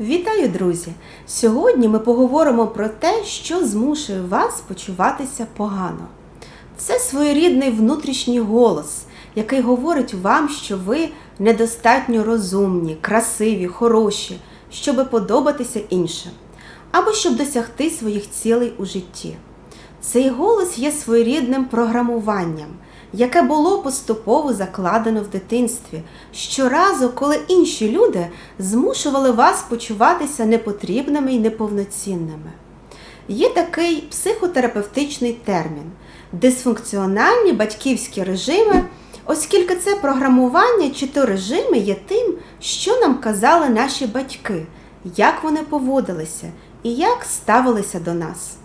Вітаю, друзі! Сьогодні ми поговоримо про те, що змушує вас почуватися погано. Це своєрідний внутрішній голос, який говорить вам, що ви недостатньо розумні, красиві, хороші, щоби подобатися іншим, або щоб досягти своїх цілей у житті. Цей голос є своєрідним програмуванням, яке було поступово закладено в дитинстві, щоразу, коли інші люди змушували вас почуватися непотрібними і неповноцінними. Є такий психотерапевтичний термін дисфункціональні батьківські режими, оскільки це програмування чи то режими є тим, що нам казали наші батьки, як вони поводилися і як ставилися до нас.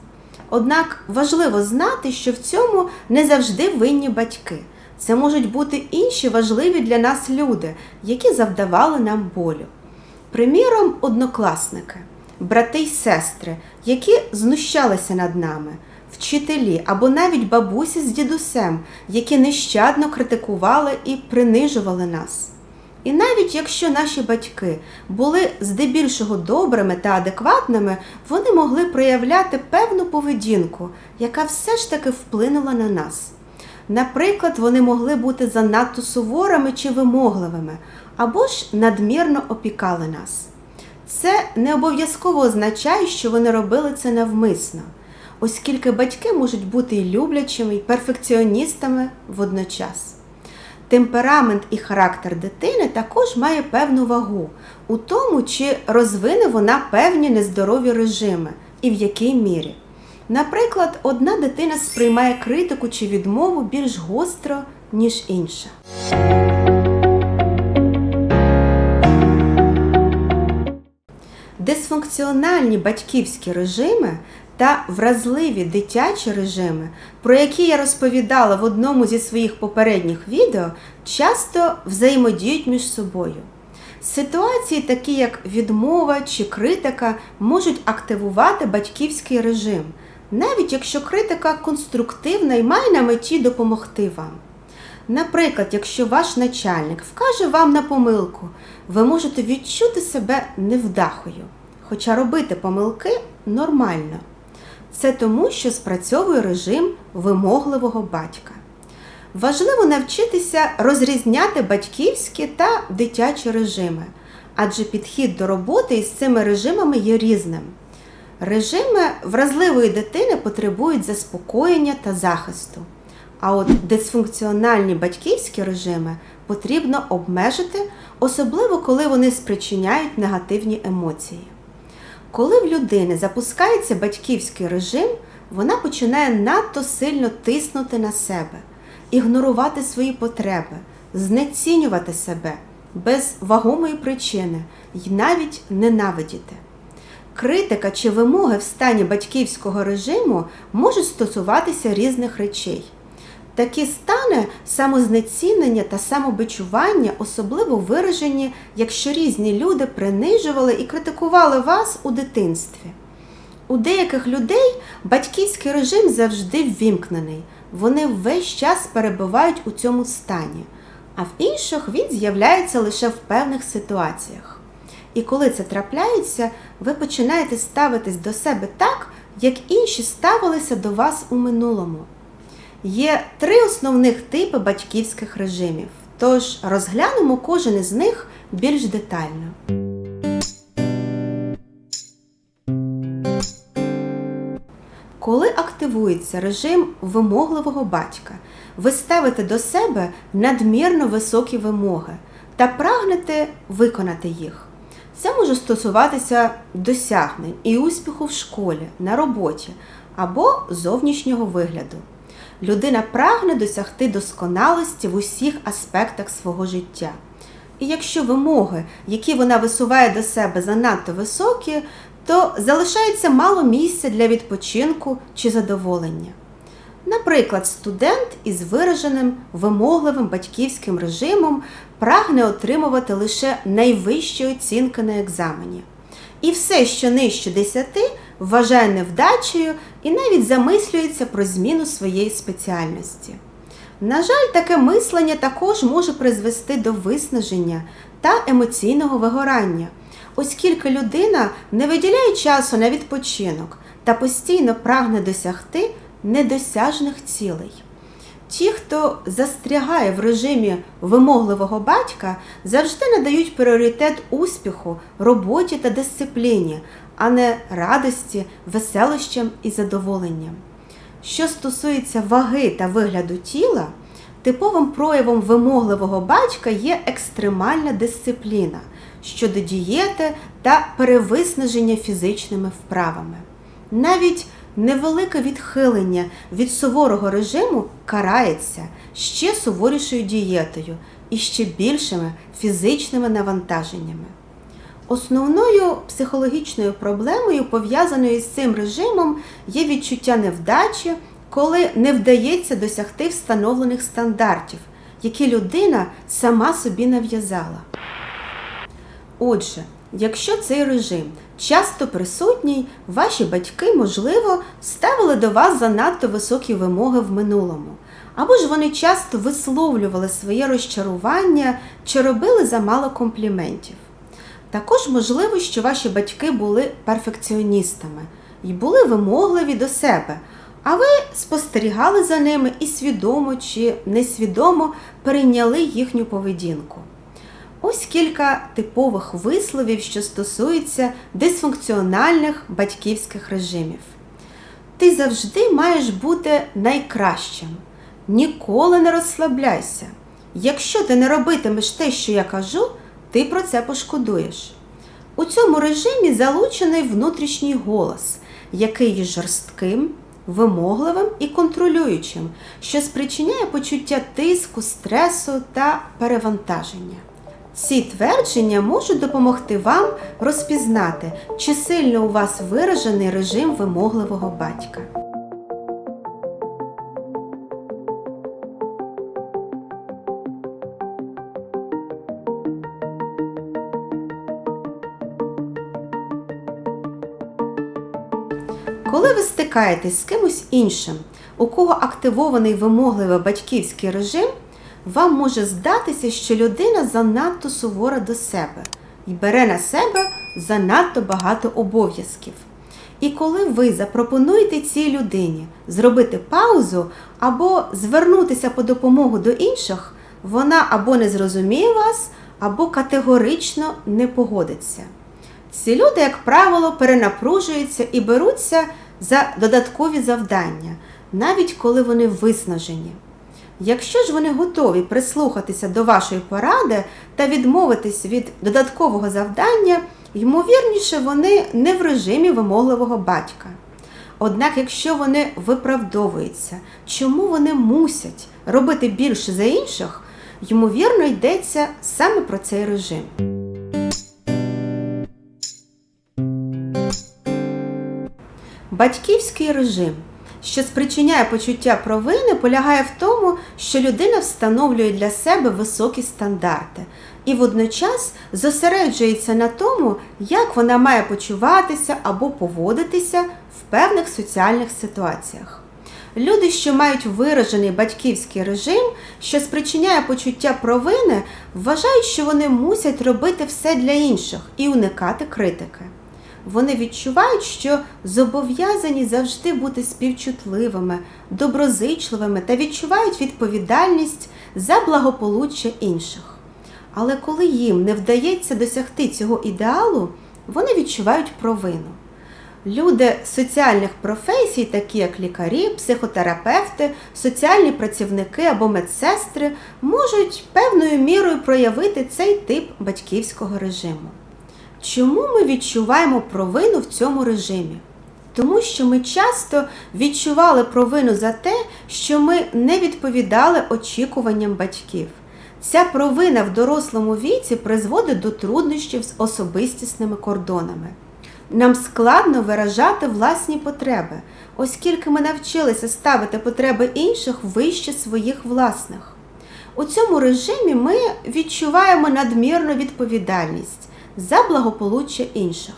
Однак важливо знати, що в цьому не завжди винні батьки. Це можуть бути інші важливі для нас люди, які завдавали нам болю. Приміром, однокласники, брати й сестри, які знущалися над нами, вчителі або навіть бабусі з дідусем, які нещадно критикували і принижували нас. І навіть якщо наші батьки були здебільшого добрими та адекватними, вони могли проявляти певну поведінку, яка все ж таки вплинула на нас. Наприклад, вони могли бути занадто суворими чи вимогливими, або ж надмірно опікали нас. Це не обов'язково означає, що вони робили це навмисно, оскільки батьки можуть бути і люблячими, і перфекціоністами водночас. Темперамент і характер дитини також має певну вагу у тому, чи розвине вона певні нездорові режими і в якій мірі. Наприклад, одна дитина сприймає критику чи відмову більш гостро, ніж інша. Дисфункціональні батьківські режими та вразливі дитячі режими, про які я розповідала в одному зі своїх попередніх відео, часто взаємодіють між собою. Ситуації, такі як відмова чи критика, можуть активувати батьківський режим, навіть якщо критика конструктивна і має на меті допомогти вам. Наприклад, якщо ваш начальник вкаже вам на помилку, ви можете відчути себе невдахою, хоча робити помилки нормально. Це тому, що спрацьовує режим вимогливого батька. Важливо навчитися розрізняти батьківські та дитячі режими, адже підхід до роботи із цими режимами є різним. Режими вразливої дитини потребують заспокоєння та захисту. А от дисфункціональні батьківські режими потрібно обмежити, особливо коли вони спричиняють негативні емоції. Коли в людини запускається батьківський режим, вона починає надто сильно тиснути на себе, ігнорувати свої потреби, знецінювати себе без вагомої причини і навіть ненавидіти. Критика чи вимоги в стані батьківського режиму можуть стосуватися різних речей. Такі стани самознецінення та самобичування особливо виражені, якщо різні люди принижували і критикували вас у дитинстві. У деяких людей батьківський режим завжди ввімкнений, вони весь час перебувають у цьому стані, а в інших він з'являється лише в певних ситуаціях. І коли це трапляється, ви починаєте ставитись до себе так, як інші ставилися до вас у минулому. Є три основних типи батьківських режимів, тож розглянемо кожен із них більш детально. Коли активується режим вимогливого батька, ви ставите до себе надмірно високі вимоги та прагнете виконати їх. Це може стосуватися досягнень і успіху в школі, на роботі або зовнішнього вигляду. Людина прагне досягти досконалості в усіх аспектах свого життя. І якщо вимоги, які вона висуває до себе, занадто високі, то залишається мало місця для відпочинку чи задоволення. Наприклад, студент із вираженим вимогливим батьківським режимом прагне отримувати лише найвищі оцінки на екзамені. І все, що нижче 10, вважає невдачею і навіть замислюється про зміну своєї спеціальності. На жаль, таке мислення також може призвести до виснаження та емоційного вигорання, оскільки людина не виділяє часу на відпочинок та постійно прагне досягти недосяжних цілей. Ті, хто застрягає в режимі вимогливого батька, завжди надають пріоритет успіху, роботі та дисципліні, а не радості, веселощам і задоволенням. Що стосується ваги та вигляду тіла, типовим проявом вимогливого батька є екстремальна дисципліна щодо дієти та перевиснаження фізичними вправами. Навіть невелике відхилення від суворого режиму карається ще суворішою дієтою і ще більшими фізичними навантаженнями. Основною психологічною проблемою, пов'язаною з цим режимом, є відчуття невдачі, коли не вдається досягти встановлених стандартів, які людина сама собі нав'язала. Отже, якщо цей режим часто присутній, ваші батьки, можливо, ставили до вас занадто високі вимоги в минулому, або ж вони часто висловлювали своє розчарування чи робили замало компліментів. Також можливо, що ваші батьки були перфекціоністами і були вимогливі до себе, а ви спостерігали за ними і свідомо чи несвідомо перейняли їхню поведінку. Ось кілька типових висловів, що стосуються дисфункціональних батьківських режимів. Ти завжди маєш бути найкращим. Ніколи не розслабляйся. Якщо ти не робитимеш те, що я кажу, ти про це пошкодуєш. У цьому режимі залучений внутрішній голос, який є жорстким, вимогливим і контролюючим, що спричиняє почуття тиску, стресу та перевантаження. Ці твердження можуть допомогти вам розпізнати, чи сильно у вас виражений режим вимогливого батька. Стикаєтесь з кимось іншим, у кого активований вимогливий батьківський режим, вам може здатися, що людина занадто сувора до себе і бере на себе занадто багато обов'язків. І коли ви запропонуєте цій людині зробити паузу або звернутися по допомогу до інших, вона або не зрозуміє вас, або категорично не погодиться. Ці люди, як правило, перенапружуються і беруться за додаткові завдання, навіть коли вони виснажені. Якщо ж вони готові прислухатися до вашої поради та відмовитись від додаткового завдання, ймовірніше, вони не в режимі вимогливого батька. Однак, якщо вони виправдовуються, чому вони мусять робити більше за інших, ймовірно, йдеться саме про цей режим. Батьківський режим, що спричиняє почуття провини, полягає в тому, що людина встановлює для себе високі стандарти і водночас зосереджується на тому, як вона має почуватися або поводитися в певних соціальних ситуаціях. Люди, що мають виражений батьківський режим, що спричиняє почуття провини, вважають, що вони мусять робити все для інших і уникати критики. Вони відчувають, що зобов'язані завжди бути співчутливими, доброзичливими та відчувають відповідальність за благополуччя інших. Але коли їм не вдається досягти цього ідеалу, вони відчувають провину. Люди соціальних професій, такі як лікарі, психотерапевти, соціальні працівники або медсестри, можуть певною мірою проявити цей тип батьківського режиму. Чому ми відчуваємо провину в цьому режимі? Тому що ми часто відчували провину за те, що ми не відповідали очікуванням батьків. Ця провина в дорослому віці призводить до труднощів з особистісними кордонами. Нам складно виражати власні потреби, оскільки ми навчилися ставити потреби інших вище своїх власних. У цьому режимі ми відчуваємо надмірну відповідальність за благополуччя інших.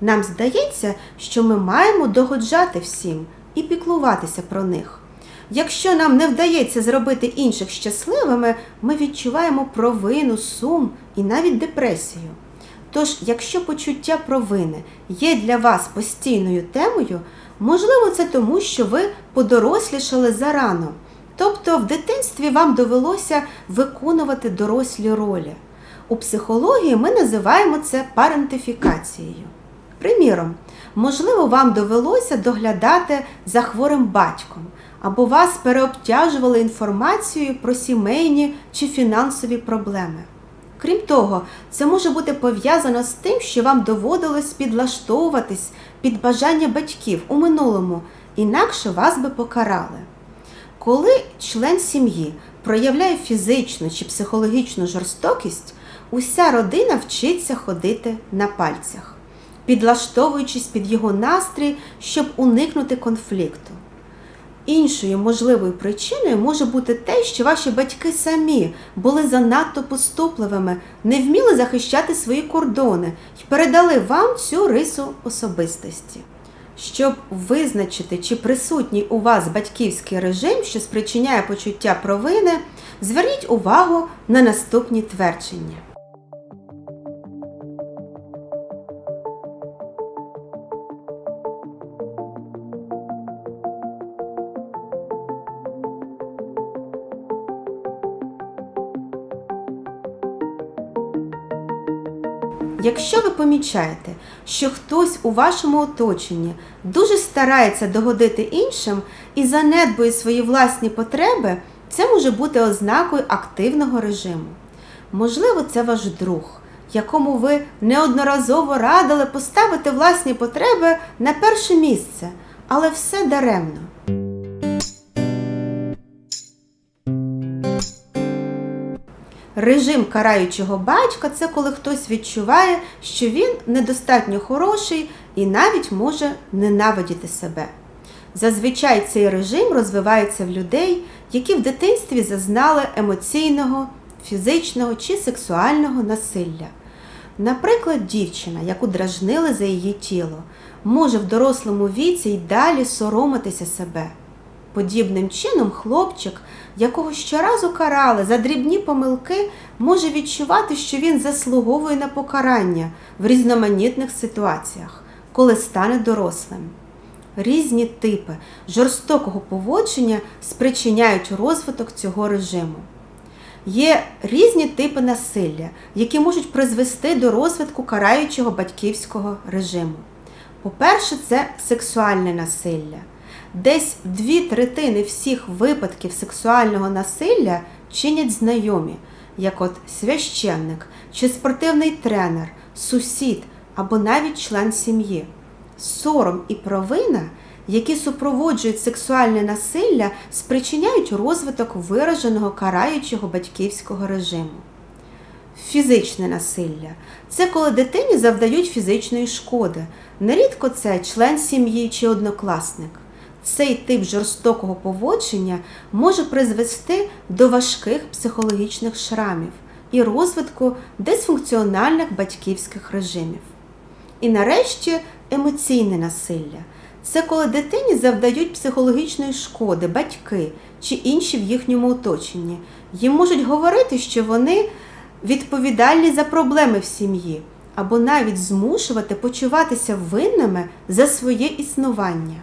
Нам здається, що ми маємо догоджати всім і піклуватися про них. Якщо нам не вдається зробити інших щасливими, ми відчуваємо провину, сум і навіть депресію. Тож, якщо почуття провини є для вас постійною темою, можливо, це тому, що ви подорослішали зарано. Тобто в дитинстві вам довелося виконувати дорослі ролі. У психології ми називаємо це парентифікацією. Приміром, можливо, вам довелося доглядати за хворим батьком, або вас переобтяжували інформацією про сімейні чи фінансові проблеми. Крім того, це може бути пов'язано з тим, що вам доводилось підлаштовуватись під бажання батьків у минулому, інакше вас би покарали. Коли член сім'ї проявляє фізичну чи психологічну жорстокість, уся родина вчиться ходити на пальцях, підлаштовуючись під його настрій, щоб уникнути конфлікту. Іншою можливою причиною може бути те, що ваші батьки самі були занадто поступливими, не вміли захищати свої кордони і передали вам цю рису особистості. Щоб визначити, чи присутній у вас батьківський режим, що спричиняє почуття провини, зверніть увагу на наступні твердження. Якщо ви помічаєте, що хтось у вашому оточенні дуже старається догодити іншим і занедбує свої власні потреби, це може бути ознакою активного режиму. Можливо, це ваш друг, якому ви неодноразово радили поставити власні потреби на перше місце, але все даремно. Режим караючого батька це коли хтось відчуває, що він недостатньо хороший і навіть може ненавидіти себе. Зазвичай цей режим розвивається в людей, які в дитинстві зазнали емоційного, фізичного чи сексуального насилля. Наприклад, дівчина, яку дражнили за її тіло, може в дорослому віці й далі соромитися себе. Подібним чином, хлопчик, якого щоразу карали за дрібні помилки, може відчувати, що він заслуговує на покарання в різноманітних ситуаціях, коли стане дорослим. Різні типи жорстокого поводження спричиняють розвиток цього режиму. Є різні типи насилля, які можуть призвести до розвитку караючого батьківського режиму. По-перше, це сексуальне насилля. Десь дві третини всіх випадків сексуального насилля чинять знайомі, як от священник чи спортивний тренер, сусід або навіть член сім'ї. Сором і провина, які супроводжують сексуальне насилля, спричиняють розвиток вираженого караючого батьківського режиму. Фізичне насилля це коли дитині завдають фізичної шкоди. Нерідко це член сім'ї чи однокласник. Цей тип жорстокого поводження може призвести до важких психологічних шрамів і розвитку дисфункціональних батьківських режимів. І нарешті емоційне насилля це коли дитині завдають психологічної шкоди батьки чи інші в їхньому оточенні. Їм можуть говорити, що вони відповідальні за проблеми в сім'ї, або навіть змушувати почуватися винними за своє існування.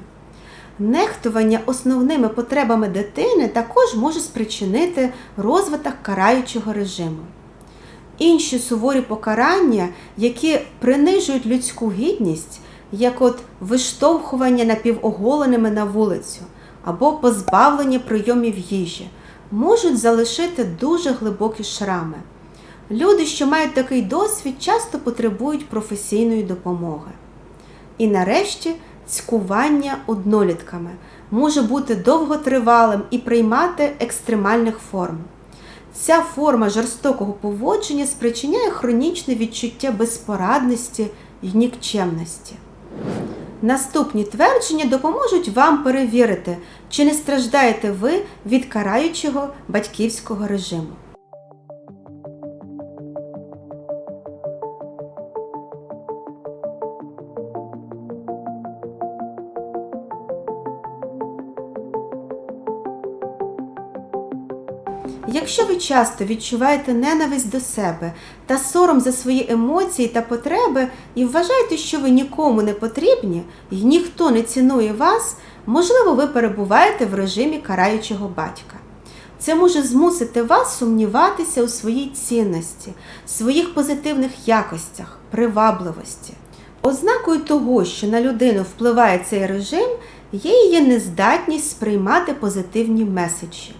Нехтування основними потребами дитини також може спричинити розвиток караючого режиму. Інші суворі покарання, які принижують людську гідність, як от виштовхування напівоголеними на вулицю або позбавлення прийомів їжі, можуть залишити дуже глибокі шрами. Люди, що мають такий досвід, часто потребують професійної допомоги. І нарешті цькування однолітками може бути довготривалим і приймати екстремальних форм. Ця форма жорстокого поводження спричиняє хронічне відчуття безпорадності і нікчемності. Наступні твердження допоможуть вам перевірити, чи не страждаєте ви від караючого батьківського режиму. Якщо ви часто відчуваєте ненависть до себе та сором за свої емоції та потреби і вважаєте, що ви нікому не потрібні і ніхто не цінує вас, можливо, ви перебуваєте в режимі караючого батька. Це може змусити вас сумніватися у своїй цінності, своїх позитивних якостях, привабливості. Ознакою того, що на людину впливає цей режим, є її нездатність сприймати позитивні меседжі.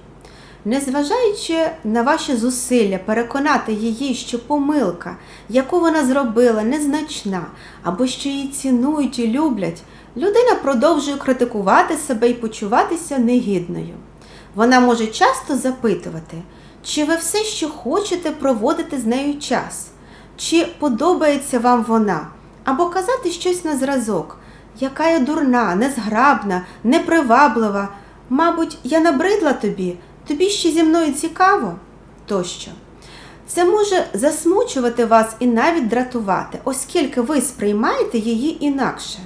Незважаючи на ваші зусилля переконати її, що помилка, яку вона зробила, незначна, або що її цінують і люблять, людина продовжує критикувати себе і почуватися негідною. Вона може часто запитувати, чи ви все, що хочете, проводити з нею час, чи подобається вам вона, або казати щось на зразок, яка я дурна, незграбна, неприваблива. Мабуть, я набридла тобі, тобі ще зі мною цікаво тощо. Це може засмучувати вас і навіть дратувати, оскільки ви сприймаєте її інакше.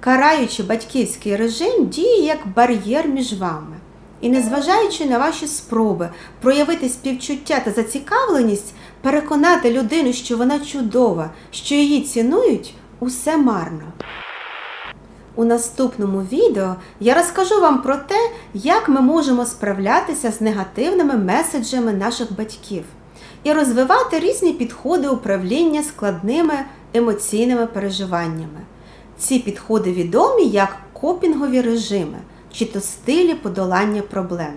Караючи батьківський режим діє як бар'єр між вами. І незважаючи на ваші спроби проявити співчуття та зацікавленість, переконати людину, що вона чудова, що її цінують, усе марно. У наступному відео я розкажу вам про те, як ми можемо справлятися з негативними меседжами наших батьків і розвивати різні підходи управління складними емоційними переживаннями. Ці підходи відомі як копінгові режими чи то стилі подолання проблем,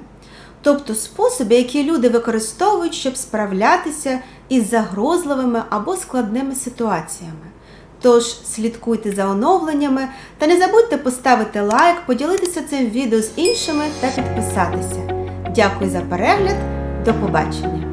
тобто способи, які люди використовують, щоб справлятися із загрозливими або складними ситуаціями. Тож слідкуйте за оновленнями та не забудьте поставити лайк, поділитися цим відео з іншими та підписатися. Дякую за перегляд. До побачення!